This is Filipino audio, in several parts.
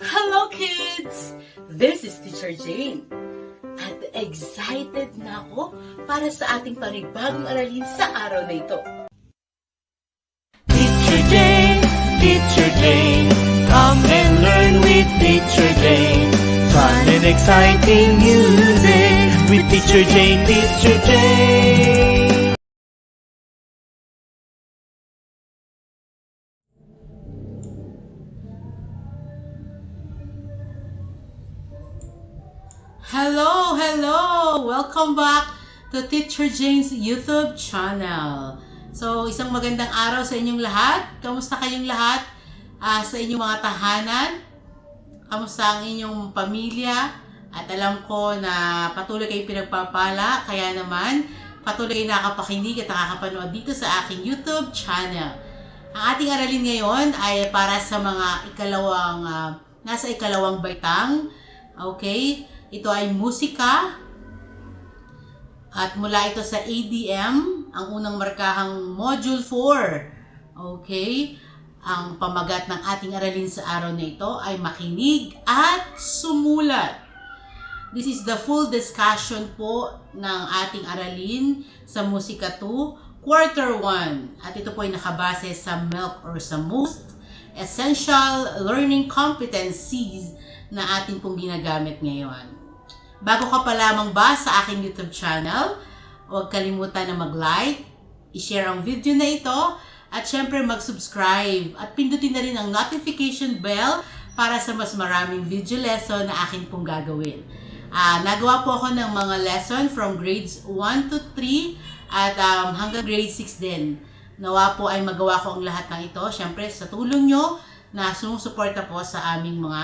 Hello kids! This is Teacher Jane. At excited na ako para sa ating panibagong aralin sa araw na ito. Teacher Jane, Teacher Jane, come and learn with Teacher Jane. Fun and exciting music with Teacher Jane, Teacher Jane. Hello, hello! Welcome back to Teacher Jane's YouTube channel. So, isang magandang araw sa inyong lahat. Kamusta kayong lahat ah, sa inyong mga tahanan? Kamusta ang inyong pamilya? At alam ko na patuloy kayong pinagpapala, kaya naman patuloy kayong nakapakinig at nakakapanood dito sa aking YouTube channel. Ang ating aralin ngayon ay para sa mga ikalawang, ah, nasa ikalawang baitang. Okay? Ito ay musika. At mula ito sa ADM, ang unang markahang Module 4. Okay? Ang pamagat ng ating aralin sa araw na ito ay makinig at sumulat. This is the full discussion po ng ating aralin sa Musika 2, Quarter 1. At ito po ay nakabase sa MILK or sa Most Essential Learning Competencies na ating pong ginagamit ngayon. Bago ka pa lamang ba sa aking YouTube channel, huwag kalimutan na mag-like, i-share ang video na ito, at syempre mag-subscribe at pindutin na rin ang notification bell para sa mas maraming video lesson na akin pong gagawin. Ah, nagawa po ako ng mga lesson from grades 1 to 3 at um, hanggang grade 6 din. Nawa po ay magawa ko ang lahat ng ito. Syempre sa tulong nyo na sumusuporta po sa aming mga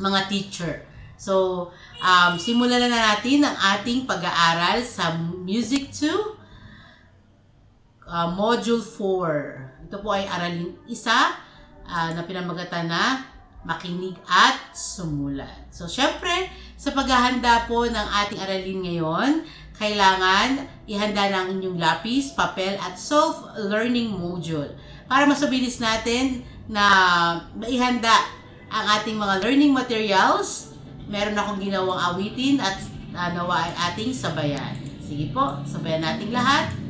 mga teacher. So, um, simulan na natin ang ating pag-aaral sa Music 2, uh, Module 4. Ito po ay aralin isa uh, na pinamagatan na makinig at sumulat. So, syempre, sa paghahanda po ng ating aralin ngayon, kailangan ihanda ang inyong lapis, papel, at self-learning module. Para mas mabilis natin na maihanda ang ating mga learning materials, meron akong ginawang awitin at uh, nawa ating sabayan. Sige po, sabayan nating lahat.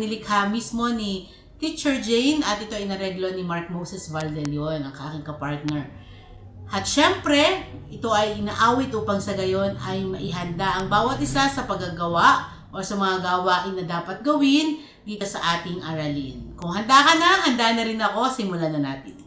Nilikha mismo ni Teacher Jane at ito ay nareglo ni Mark Moses Valdelion, ang aking kapartner. At syempre, ito ay inaawit upang sa gayon ay maihanda ang bawat isa sa paggagawa o sa mga gawain na dapat gawin dito sa ating aralin. Kung handa ka na, handa na rin ako, simulan na natin.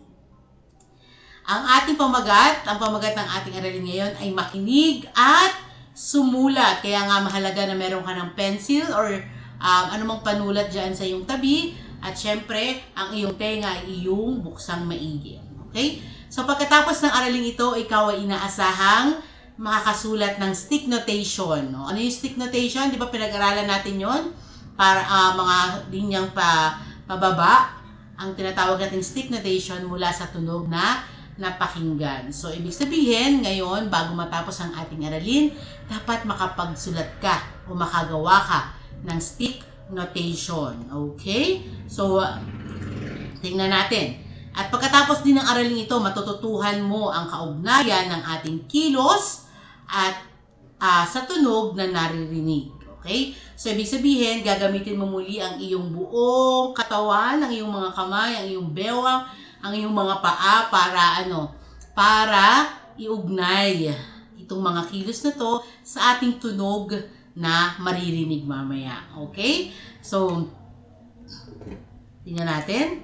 Ang ating pamagat, ang pamagat ng ating aralin ngayon ay makinig at sumulat. Kaya nga mahalaga na meron ka ng pencil or um, anumang panulat dyan sa iyong tabi. At syempre, ang iyong tenga ay iyong buksang maigi. Okay? So pagkatapos ng araling ito, ikaw ay inaasahang makakasulat ng stick notation. No? Ano yung stick notation? Di ba pinag-aralan natin yon Para ah, mga linyang pa, pababa, ang tinatawag nating stick notation mula sa tunog na napakinggan. So, ibig sabihin, ngayon, bago matapos ang ating aralin, dapat makapagsulat ka o makagawa ka ng stick notation. Okay? So, uh, tingnan natin. At pagkatapos din ng aralin ito, matututuhan mo ang kaugnayan ng ating kilos at ah, sa tunog na naririnig. Okay? So, ibig sabihin, gagamitin mo muli ang iyong buong katawan, ang iyong mga kamay, ang iyong bewang, ang iyong mga paa para ano, para iugnay itong mga kilos na to sa ating tunog na maririnig mamaya. Okay? So, tingnan natin.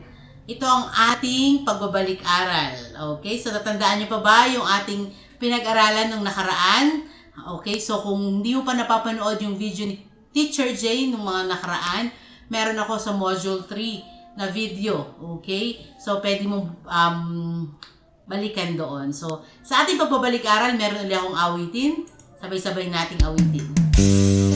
Ito ang ating pagbabalik-aral. Okay? So, natandaan niyo pa ba yung ating pinag-aralan ng nakaraan. Okay, so kung hindi mo pa napapanood yung video ni Teacher Jane ng mga nakaraan, meron ako sa Module 3 na video. Okay? So, pwede mong um, balikan doon. So, sa ating pagbabalik-aral, meron ulit akong awitin. Sabay-sabay nating awitin. Ating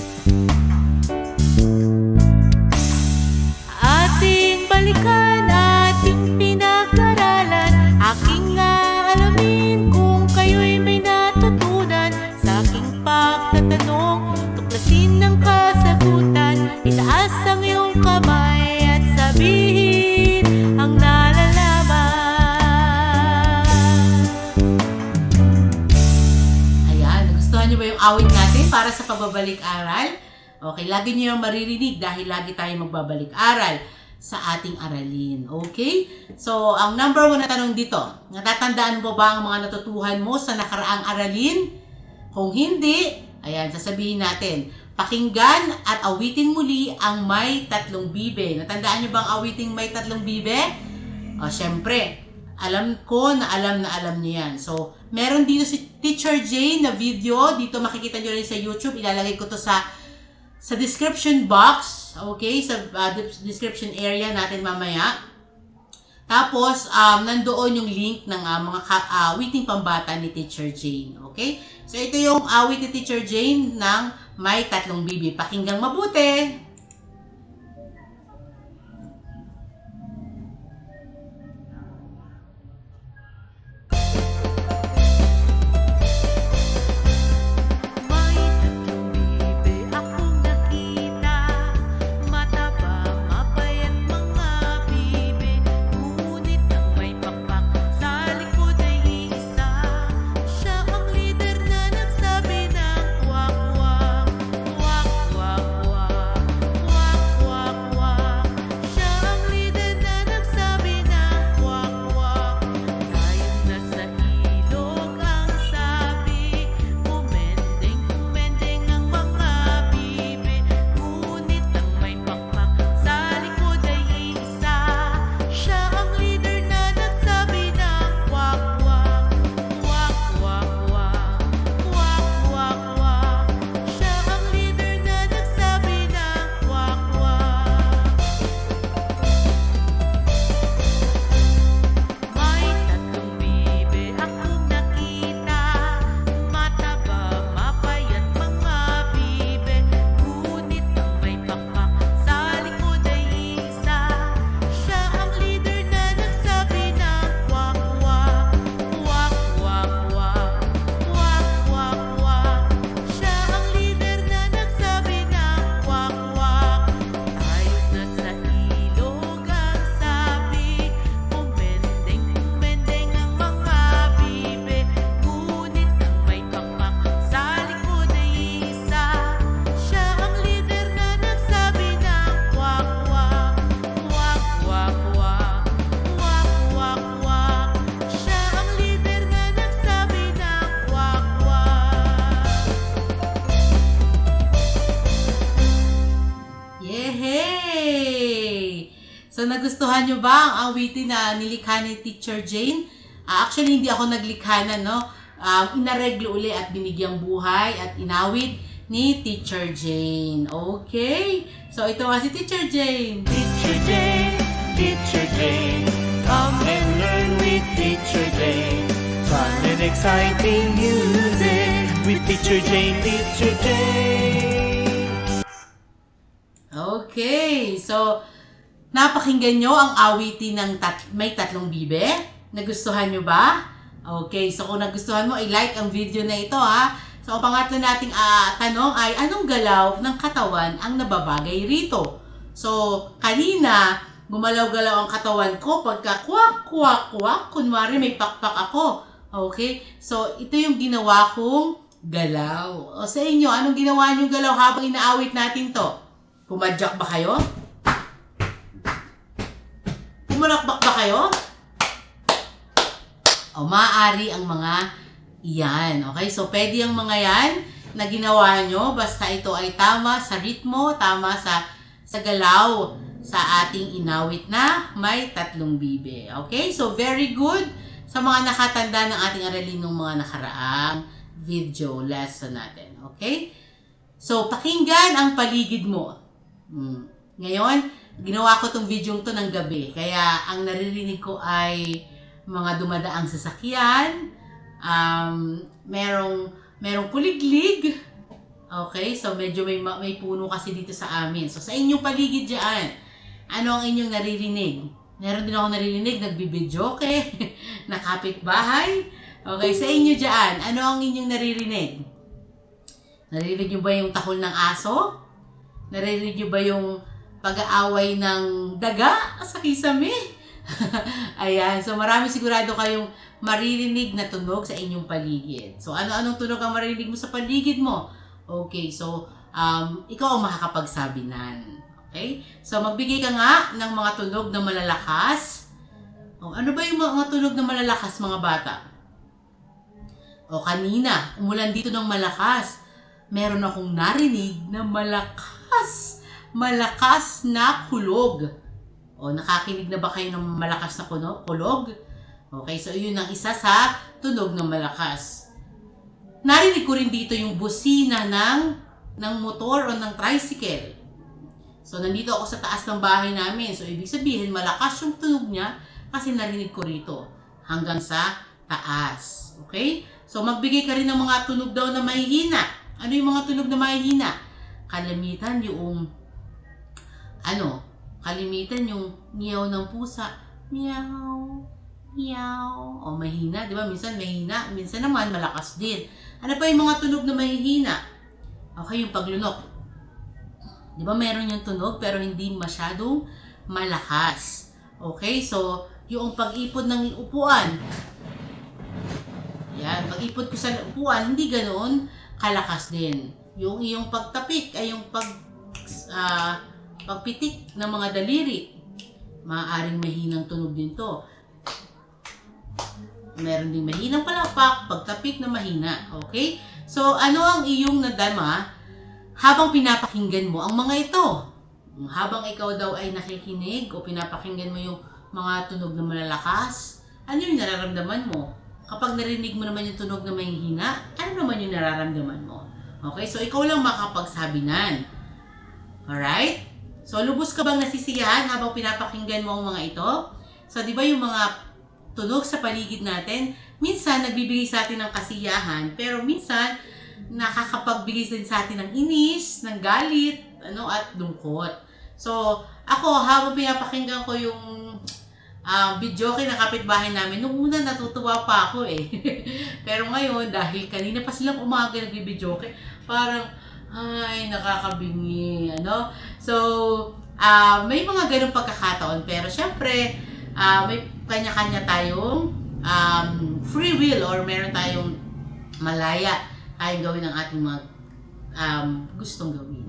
para sa pagbabalik-aral? Okay, lagi niyo yung maririnig dahil lagi tayong magbabalik-aral sa ating aralin. Okay? So, ang number one na tanong dito, natatandaan mo ba ang mga natutuhan mo sa nakaraang aralin? Kung hindi, ayan, sasabihin natin, pakinggan at awitin muli ang may tatlong bibe. Natandaan niyo ba ang awiting may tatlong bibe? O, syempre, alam ko na alam na alam niyo yan. So, meron dito si Teacher Jane na video. Dito makikita niyo rin sa YouTube. Ilalagay ko to sa sa description box. Okay? Sa uh, de- description area natin mamaya. Tapos, um, nandoon yung link ng uh, mga ka- awiting pambata ni Teacher Jane. Okay? So, ito yung awit ni Teacher Jane ng may tatlong bibi. Pakinggang mabuti. Nagustuhan nyo ba ang awitin na nilikha ni Teacher Jane? Ah, actually, hindi ako naglikha na, no? Um, inareglo uli at binigyang buhay at inawit ni Teacher Jane. Okay? So, ito nga si Teacher Jane. Teacher Jane, Teacher Jane, come and learn with Teacher Jane. Fun and exciting music with Teacher Jane, Teacher Jane. Okay, so napakinggan nyo ang awitin ng tat- may tatlong bibe? Nagustuhan nyo ba? Okay, so kung nagustuhan mo, i-like ang video na ito ha. So ang pangatlo nating ah, tanong ay, anong galaw ng katawan ang nababagay rito? So, kanina, gumalaw-galaw ang katawan ko pagka kwak, kwak, kwak. Kunwari, may pakpak ako. Okay? So, ito yung ginawa kong galaw. O sa inyo, anong ginawa niyong galaw habang inaawit natin to? Pumadyak ba kayo? Pumalakbak ba kayo? O maaari ang mga iyan. Okay? So, pwede ang mga yan na ginawa nyo basta ito ay tama sa ritmo, tama sa sa galaw sa ating inawit na may tatlong bibe. Okay? So, very good. sa mga nakatanda ng ating aralin ng mga nakaraang video lesson natin. Okay? So, pakinggan ang paligid mo. Hmm. Ngayon, ginawa ko tong video to ng gabi. Kaya, ang naririnig ko ay mga dumadaang sasakyan, um, merong, merong kuliglig, Okay, so medyo may ma- may puno kasi dito sa amin. So sa inyong paligid diyan, ano ang inyong naririnig? Meron din ako naririnig, nagbibidyoke, nakapitbahay. Okay, sa inyo diyan, ano ang inyong naririnig? Naririnig niyo ba yung tahol ng aso? Naririnig niyo ba yung pag-aaway ng daga sa kisame? Ayan, so marami sigurado kayong maririnig na tunog sa inyong paligid. So ano-anong tunog ang maririnig mo sa paligid mo? Okay, so um, ikaw ang makakapagsabi nan. Okay? So magbigay ka nga ng mga tunog na malalakas. O, ano ba yung mga tunog na malalakas mga bata? O kanina, umulan dito ng malakas. Meron akong narinig na malakas. Malakas na kulog. O nakakinig na ba kayo ng malakas na kulog? Okay, so yun ang isa sa tunog ng malakas narinig ko rin dito yung busina ng ng motor o ng tricycle. So, nandito ako sa taas ng bahay namin. So, ibig sabihin, malakas yung tunog niya kasi narinig ko rito hanggang sa taas. Okay? So, magbigay ka rin ng mga tunog daw na mahihina. Ano yung mga tunog na mahihina? Kalamitan yung ano, kalimitan yung miyaw ng pusa. Meow, meow. O mahina, di ba? Minsan mahina, minsan naman malakas din. Ano pa yung mga tunog na mahihina? Okay, yung paglunok. Di ba meron yung tunog pero hindi masyadong malakas. Okay, so yung pag-ipod ng upuan. Yan, pag-ipod ko sa upuan, hindi ganoon kalakas din. Yung iyong pagtapik ay yung pag ah, pagpitik ng mga daliri. Maaaring mahinang tunog din to. Meron ding mahinang palakpak, pagtapik na mahina. Okay? So, ano ang iyong nadama habang pinapakinggan mo ang mga ito? Habang ikaw daw ay nakikinig o pinapakinggan mo yung mga tunog na malalakas, ano yung nararamdaman mo? Kapag narinig mo naman yung tunog na mahihina, ano naman yung nararamdaman mo? Okay? So, ikaw lang makapagsabi nan. Alright? So, lubos ka bang nasisiyahan habang pinapakinggan mo ang mga ito? So, di ba yung mga tunog sa paligid natin, minsan nagbibigay sa atin ng kasiyahan, pero minsan nakakapagbigay din sa atin ng inis, ng galit, ano, at lungkot. So, ako, habang pinapakinggan ko yung uh, video kay ng kapitbahay namin, nung una natutuwa pa ako eh. pero ngayon, dahil kanina pa silang umaga nagbibidyo parang, ay, nakakabingi, ano? So, ah may mga ganong pagkakataon, pero syempre, ah may kanya-kanya tayong um, free will or meron tayong malaya tayong gawin ang ating mga um, gustong gawin.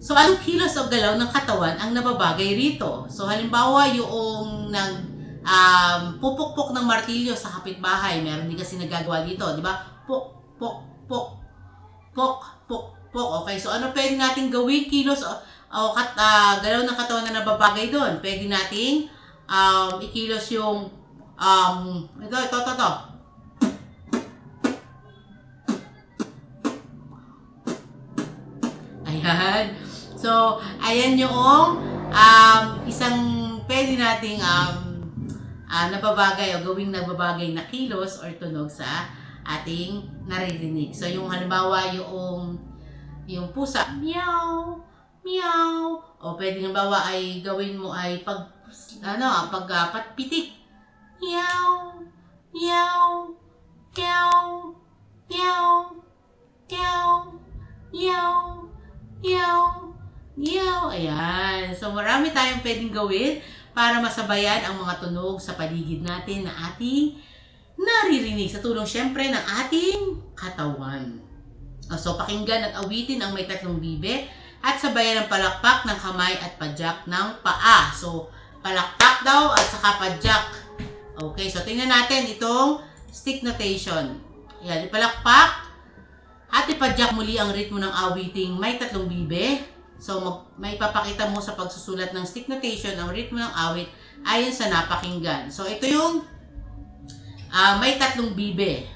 So, anong kilos o galaw ng katawan ang nababagay rito? So, halimbawa, yung nag um, pupukpok ng martilyo sa kapitbahay, meron din kasi nagagawa dito, di ba? Puk, puk, puk, puk, puk, puk. Okay, so ano pwede natin gawin kilos o, o kat, ah, galaw ng katawan na nababagay doon? Pwede nating um, ikilos yung um, ito, ito, ito, ito. Ayan. So, ayan yung um, isang pwede nating um, uh, nababagay o gawing nababagay na kilos or tunog sa ating naririnig. So, yung halimbawa yung yung pusa, meow, meow. O pwede halimbawa ay gawin mo ay pag ano, pag uh, patpitik. Meow, meow, meow, meow, meow, meow, meow, meow. Ayan. So, marami tayong pwedeng gawin para masabayan ang mga tunog sa paligid natin na ating naririnig sa tulong syempre ng ating katawan. So, pakinggan at awitin ang may tatlong bibe at sabayan ng palakpak ng kamay at padyak ng paa. So, palakpak daw at saka padyak. Okay, so tingnan natin itong stick notation. Yan, ipalakpak at ipadyak muli ang ritmo ng awiting may tatlong bibe. So, mag, may papakita mo sa pagsusulat ng stick notation ang ritmo ng awit ayon sa napakinggan. So, ito yung ah, may tatlong bibe.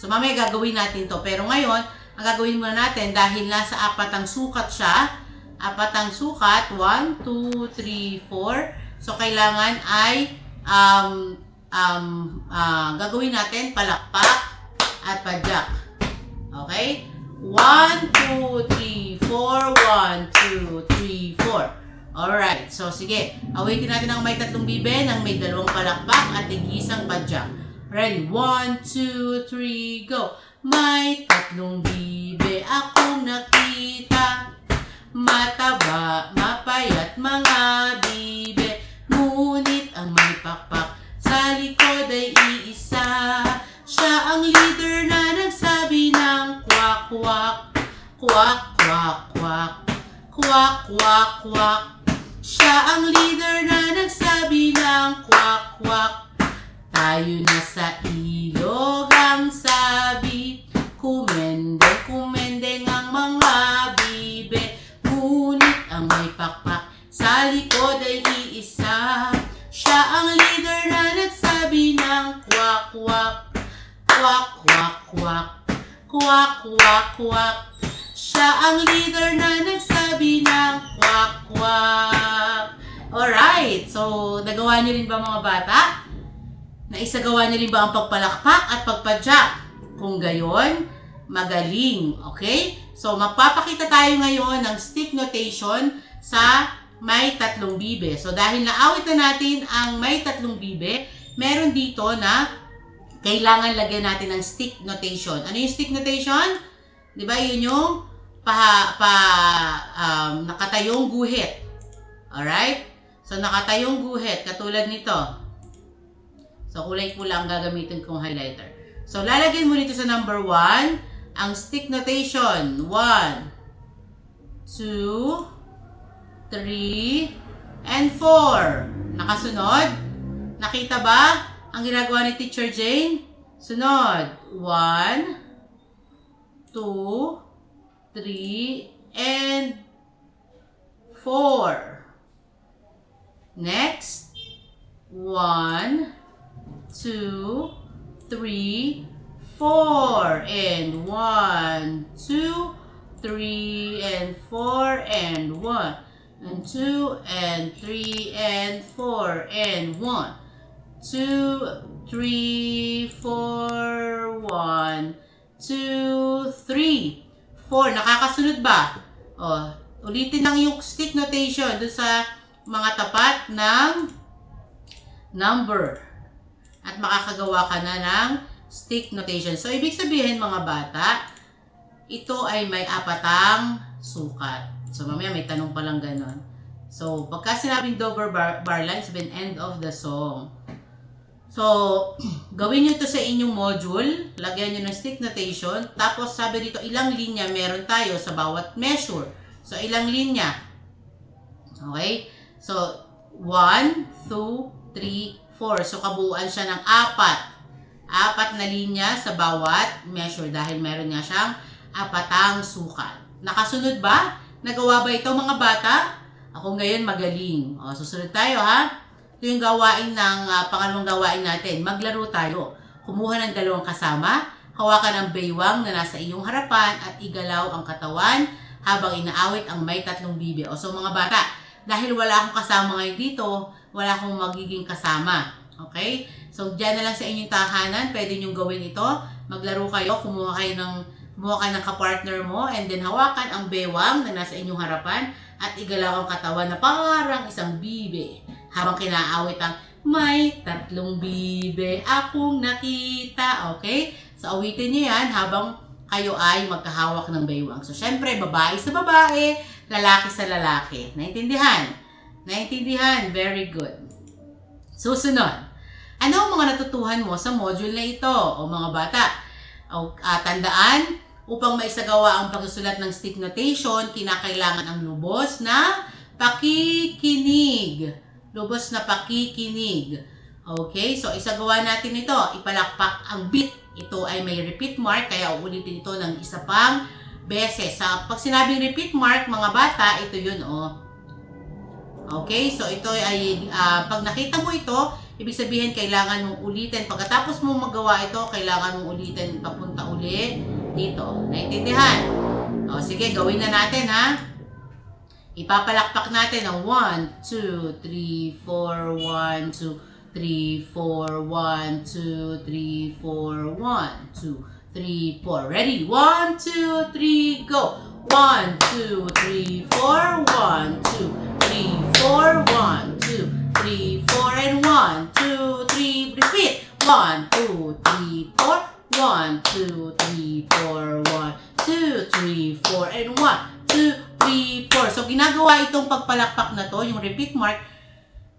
So mamaya gagawin natin to. Pero ngayon, ang gagawin muna natin dahil nasa apat ang sukat siya, apat ang sukat, 1, 2, 3, 4. So kailangan ay um, um, ah, gagawin natin palakpak at padyak. Okay? 1, 2, 3, 4, 1, 2, 3, 4. Alright, so sige. Awitin natin ang may tatlong bibe ng may dalawang palakpak at tig-isang padyak. Ready? 1, 2, 3, go! May tatlong bibe akong nakita. Mataba, mapayat mga bibe. Ngunit ang may pakpak sa likod ay iisa. Siya ang leader na nagsabi ng kwak kwak. Kwak kwak kwak. Kwak kwak kwak. Siya ang leader na nagsabi ng kwak kwak Tayo na sa ilog ang sabi Kumendeng kumendeng ang mga bibe. Ngunit ang may pakpak sa likod ay iisa. Siya ang leader na nagsabi ng kwak kwak Kwak kwak kwak Kwak kwak kwak. Siya ang leader na nagsabi ng kwak kwak. Alright, so nagawa niyo rin ba mga bata? Naisagawa niyo rin ba ang pagpalakpak at pagpadyak? Kung gayon, magaling. Okay? So, magpapakita tayo ngayon ng stick notation sa may tatlong bibe. So, dahil naawit na natin ang may tatlong bibe, meron dito na kailangan lagyan natin ng stick notation. Ano yung stick notation? Di ba? Yun yung pa, pa, um, nakatayong guhit. Alright? So, nakatayong guhit, katulad nito. So, kulay pula ang gagamitin kong highlighter. So, lalagyan mo dito sa number 1, ang stick notation. 1, 2, 3, and 4. Nakasunod? Nakita ba ang ginagawa ni Teacher Jane? Sunod. 1, 2, 3, and 4. Next. 1, two, three, four, and one, two, three, and four, and one, and two, and three, and four, and one, two, three, four, one, two, three, four. Nakakasunod ba? O, ulitin lang yung stick notation dun sa mga tapat ng number at makakagawa ka na ng stick notation. So, ibig sabihin mga bata, ito ay may apatang sukat. So, mamaya may tanong palang ganon. So, pagka sinabing Dover bar, bar line, sabihin end of the song. So, gawin nyo ito sa inyong module. Lagyan nyo ng stick notation. Tapos, sabi dito, ilang linya meron tayo sa bawat measure. So, ilang linya? Okay? So, 1, 2, 3, 4. So, kabuuan siya ng apat. Apat na linya sa bawat measure dahil meron nga siyang apatang sukat. Nakasunod ba? Nagawa ba ito mga bata? Ako ngayon magaling. O, susunod tayo ha. Ito yung gawain ng ah, pangalawang gawain natin. Maglaro tayo. Kumuha ng dalawang kasama, hawakan ang baywang na nasa iyong harapan at igalaw ang katawan habang inaawit ang may tatlong bibi. O so mga bata, dahil wala akong kasama ngayon dito, wala akong magiging kasama. Okay? So, dyan na lang sa inyong tahanan, pwede nyo gawin ito. Maglaro kayo, kumuha kayo ng, kumuha kayo ng kapartner mo, and then hawakan ang bewang na nasa inyong harapan, at igalaw ang katawan na parang isang bibe. Habang kinaawit ang may tatlong bibe akong nakita. Okay? So, awitin nyo yan habang kayo ay magkahawak ng baywang. So, syempre, babae sa babae, lalaki sa lalaki. Naintindihan? Naintindihan? Very good. Susunod. Ano ang mga natutuhan mo sa module na ito o mga bata? O, ah, tandaan, upang maisagawa ang pagsusulat ng stick notation, kinakailangan ang lubos na pakikinig. Lubos na pakikinig. Okay, so isagawa natin ito. Ipalakpak ang beat. Ito ay may repeat mark, kaya uulitin ito ng isa pang beses. Sa pag sinabing repeat mark, mga bata, ito yun, oh. Okay, so ito ay, ah, pag nakita mo ito, Ibig sabihin, kailangan mong ulitin. Pagkatapos mo magawa ito, kailangan mong ulitin papunta uli dito. Naintindihan? O, sige, gawin na natin, ha? Ipapalakpak natin ng 1, 2, 3, 4, 1, 2, 3, 4, 1, 2, 3, 4, 1, 2, 3, 4. Ready? 1, 2, 3, go! 1, 2, 3, 4, 1, 2, 3, 4, 1, 2, 3, 4, and 1, 2, 3, repeat! 1, 2, 3, 4, 1, 2, 3, 4, 1, 2, 3, 4, and 1, 2, 3, 4. So, ginagawa itong pagpalakpak na to, yung repeat mark,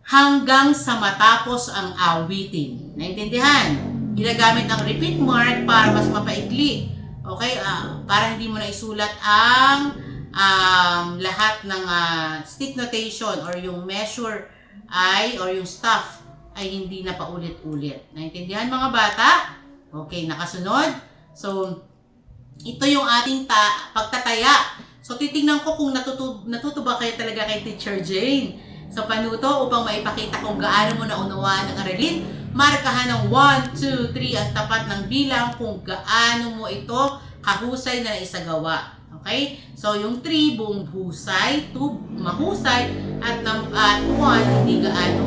hanggang sa matapos ang awitin. Naintindihan? Ginagamit ang repeat mark para mas mapaikli. Okay? Ah, para hindi mo na isulat ang um, lahat ng ah, stick notation or yung measure ay or yung stuff ay hindi na paulit-ulit. Naintindihan mga bata? Okay, nakasunod? So, ito yung ating ta- pagtataya. So, titingnan ko kung natutu- natuto ba kayo talaga kay Teacher Jane sa panuto upang maipakita kung gaano mo naunawaan ang aralin. Markahan ng 1, 2, 3 ang tapat ng bilang kung gaano mo ito kahusay na naisagawa. Okay? So, yung 3, buong husay, 2, mahusay, at, num- at 1, hindi gaano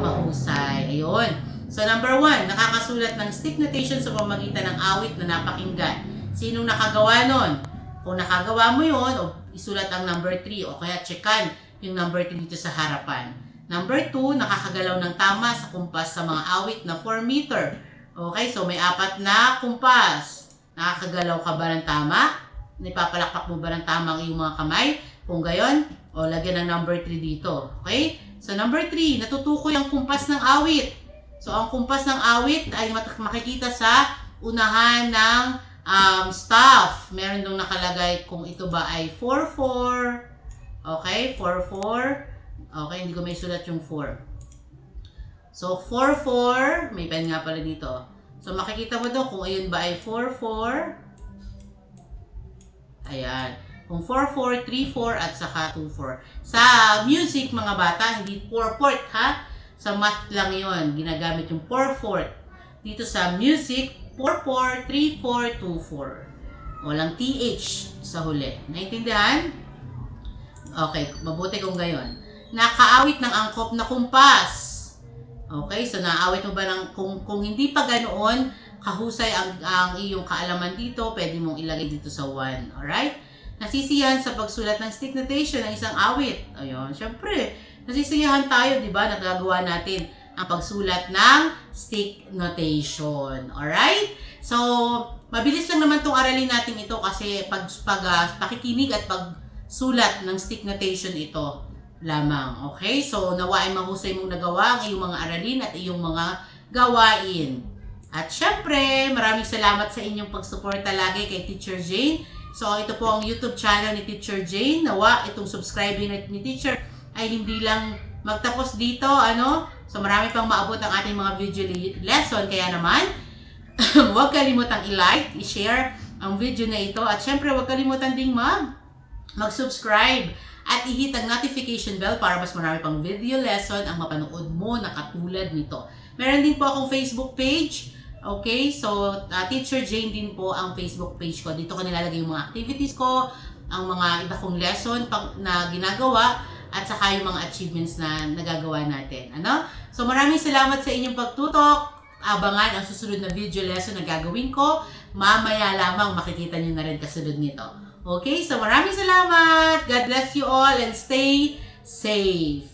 mahusay. Ayun. So, number 1, nakakasulat ng stick notation sa pamagitan ng awit na napakinggan. Sinong nakagawa nun? Kung nakagawa mo yun, o isulat ang number 3 o kaya checkan yung number 3 dito sa harapan. Number 2, nakakagalaw ng tama sa kumpas sa mga awit na 4 meter. Okay, so may apat na kumpas. Nakakagalaw ka ba ng tama? Nipapalakpak mo ba ng tama iyong mga kamay? Kung gayon, o lagyan ng number 3 dito. Okay? So number 3, natutukoy ang kumpas ng awit. So ang kumpas ng awit ay makikita sa unahan ng um, staff. Meron dong nakalagay kung ito ba ay 4-4. Okay, 4-4. Okay, hindi ko may sulat yung 4. So, 4-4. May pen nga pala dito. So, makikita mo doon kung ayun ba ay 4-4. Ayan. Kung 4-4, 3-4, at saka 2-4. Sa music, mga bata, hindi 4-4, ha? Sa math lang yon Ginagamit yung 4-4. Dito sa music, 4-4, 3-4, 2-4. Walang TH sa huli. Naintindihan? Okay, mabuti kung gayon. Nakaawit ng angkop na kumpas. Okay, so naawit mo ba ng, kung, kung hindi pa ganoon, kahusay ang, ang iyong kaalaman dito, pwede mong ilagay dito sa 1. Alright? Nasisiyahan sa pagsulat ng stick notation ng isang awit. Ayun, syempre, nasisiyahan tayo, di ba? Nagagawa natin ang pagsulat ng stick notation. Alright? So, mabilis lang naman tong aralin natin ito kasi pag, pag ah, pakikinig at pagsulat ng stick notation ito lamang. Okay? So, nawa ay mahusay mong nagawa ang iyong mga aralin at iyong mga gawain. At syempre, maraming salamat sa inyong pagsuporta lagi kay Teacher Jane. So, ito po ang YouTube channel ni Teacher Jane. Nawa, itong subscribing ni Teacher ay hindi lang magtapos dito, ano? So, marami pang maabot ang ating mga video le- lesson. Kaya naman, huwag kalimutang i-like, i-share ang video na ito. At syempre, huwag kalimutan ding mag mag-subscribe at i-hit ang notification bell para mas marami pang video lesson ang mapanood mo na katulad nito. Meron din po akong Facebook page. Okay, so uh, Teacher Jane din po ang Facebook page ko. Dito ko nilalagay yung mga activities ko, ang mga iba kong lesson na ginagawa, at saka yung mga achievements na nagagawa natin. Ano? So maraming salamat sa inyong pagtutok. Abangan ang susunod na video lesson na gagawin ko. Mamaya lamang makikita nyo na rin kasunod nito. Okay, so maraming salamat. God bless you all and stay safe.